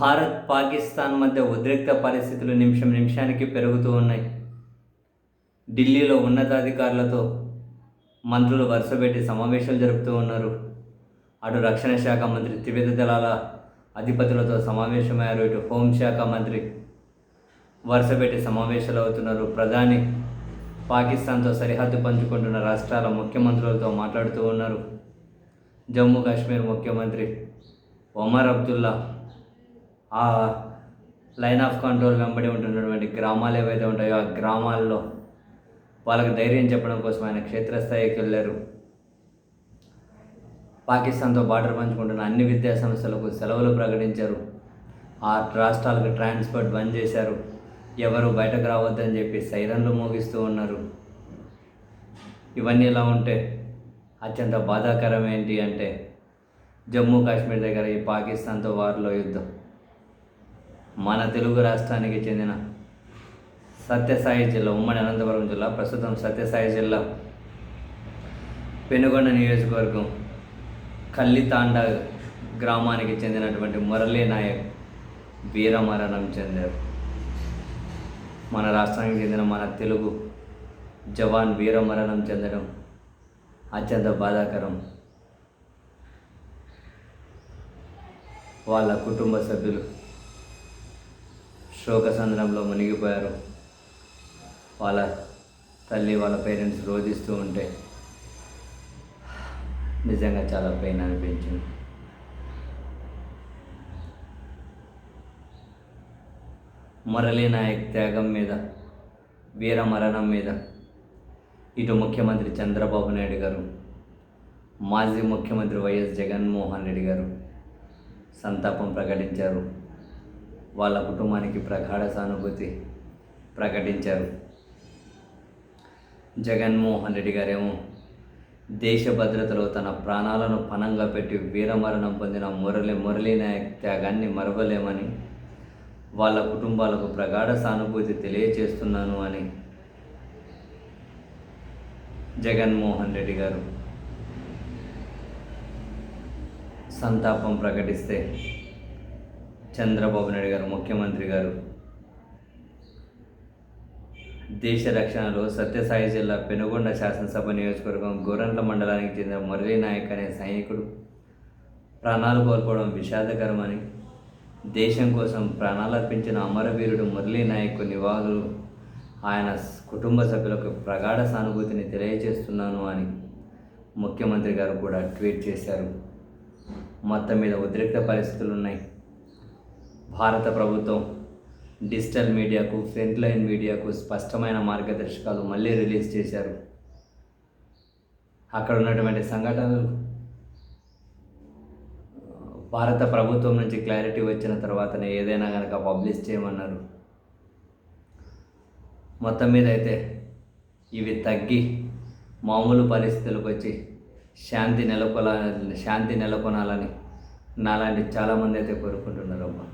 భారత్ పాకిస్తాన్ మధ్య ఉద్రిక్త పరిస్థితులు నిమిషం నిమిషానికి పెరుగుతూ ఉన్నాయి. ఢిల్లీలో ఉన్నతాధికారులతో మంత్రులు వరుసపెట్టి సమావేశాలు జరుపుతూ ఉన్నారు. అటు రక్షణ శాఖ మంత్రి త్రివిధ దళాల అధిపతులతో సమావేశమయ్యారు. ఇటు హోంశాఖ మంత్రి వరుసపెట్టి సమావేశాలు అవుతున్నారు. ప్రధాని పాకిస్తాన్తో సరిహద్దు పంచుకుంటున్న రాష్ట్రాల ముఖ్యమంత్రులతో మాట్లాడుతూ ఉన్నారు. జమ్మూ కాశ్మీర్ ముఖ్యమంత్రి ఒమర్ అబ్దుల్లా ఆ లైన్ ఆఫ్ కంట్రోల్ వెంబడి ఉంటున్నటువంటి గ్రామాలు ఏవైతే ఉంటాయో ఆ గ్రామాల్లో వాళ్ళకు ధైర్యం చెప్పడం కోసం ఆయన క్షేత్రస్థాయికి వెళ్ళారు. పాకిస్తాన్తో బార్డర్ పంచుకుంటున్న అన్ని విద్యా సంస్థలకు సెలవులు ప్రకటించారు. ఆ రాష్ట్రాలకు ట్రాన్స్పోర్ట్ బంద్ చేశారు. ఎవరు బయటకు రావద్దని చెప్పి సైరన్లు మోగిస్తూ ఉన్నారు. ఇవన్నీ ఇలా ఉంటే అత్యంత బాధాకరం ఏంటి అంటే జమ్మూ కాశ్మీర్ దగ్గర ఈ పాకిస్తాన్తో వారిలో యుద్ధం. మన తెలుగు రాష్ట్రానికి చెందిన సత్యసాయి జిల్లా ఉమ్మడి అనంతపురం జిల్లా ప్రస్తుతం సత్యసాయి జిల్లా పెనుగొండ నియోజకవర్గం కల్లితాండ గ్రామానికి చెందినటువంటి మురళీ నాయక్ వీరమరణం చెందారు. మన రాష్ట్రానికి చెందిన మన తెలుగు జవాన్ వీరమరణం చెందడం అత్యంత బాధాకరం. వాళ్ళ కుటుంబ సభ్యులు శోకసంద్రంలో మునిగిపోయారు. వాళ్ళ తల్లి వాళ్ళ పేరెంట్స్ రోధిస్తూ ఉంటే నిజంగా చాలా పెయిన్ అనిపించింది. మురళీ నాయక్ త్యాగం మీద వీర మరణం మీద ఇటు ముఖ్యమంత్రి చంద్రబాబు నాయుడు గారు మాజీ ముఖ్యమంత్రి వైఎస్ జగన్మోహన్ రెడ్డి గారు సంతాపం ప్రకటించారు. వాళ్ళ కుటుంబానికి ప్రగాఢ సానుభూతి ప్రకటించారు. జగన్మోహన్ రెడ్డి గారేమో దేశ భద్రతలో తన ప్రాణాలను పణంగా పెట్టి వీరమరణం పొందిన మురళి మురళీ నాయక్ త్యాగాన్ని మరవలేమని వాళ్ళ కుటుంబాలకు ప్రగాఢ సానుభూతి తెలియచేస్తున్నాను అని జగన్మోహన్ రెడ్డి గారు సంతాపం ప్రకటిస్తే చంద్రబాబు నాయుడు గారు ముఖ్యమంత్రి గారు. దేశ రక్షణలో సత్యసాయి జిల్లా పెనుగొండ శాసనసభ నియోజకవర్గం గోరంట్ల మండలానికి చెందిన మురళీ నాయక్ అనే సైనికుడు. ప్రాణాలు కోల్పోవడం విషాదకరమని దేశం కోసం ప్రాణాలు అర్పించిన అమరవీరుడు మురళీ నాయక్ నివాళులు ఆయన కుటుంబ సభ్యులకు ప్రగాఢ సానుభూతిని తెలియజేస్తున్నాను అని ముఖ్యమంత్రి గారు కూడా ట్వీట్ చేశారు. మొత్తం మీద ఉద్రిక్త పరిస్థితులు ఉన్నాయి భారత ప్రభుత్వం డిజిటల్ మీడియాకు ఫ్రంట్ లైన్ మీడియాకు స్పష్టమైన మార్గదర్శకాలు మళ్ళీ రిలీజ్ చేశారు. అక్కడ ఉన్నటువంటి సంఘటనలు భారత ప్రభుత్వం నుంచి క్లారిటీ వచ్చిన తర్వాతనే ఏదైనా కనుక పబ్లిష్ చేయమన్నారు. మొత్తం మీద అయితే ఇవి తగ్గి మామూలు పరిస్థితులకు వచ్చి శాంతి నెలకొల శాంతి నెలకొనాలని నాలాంటి చాలామంది అయితే కోరుకుంటున్నారు అమ్మా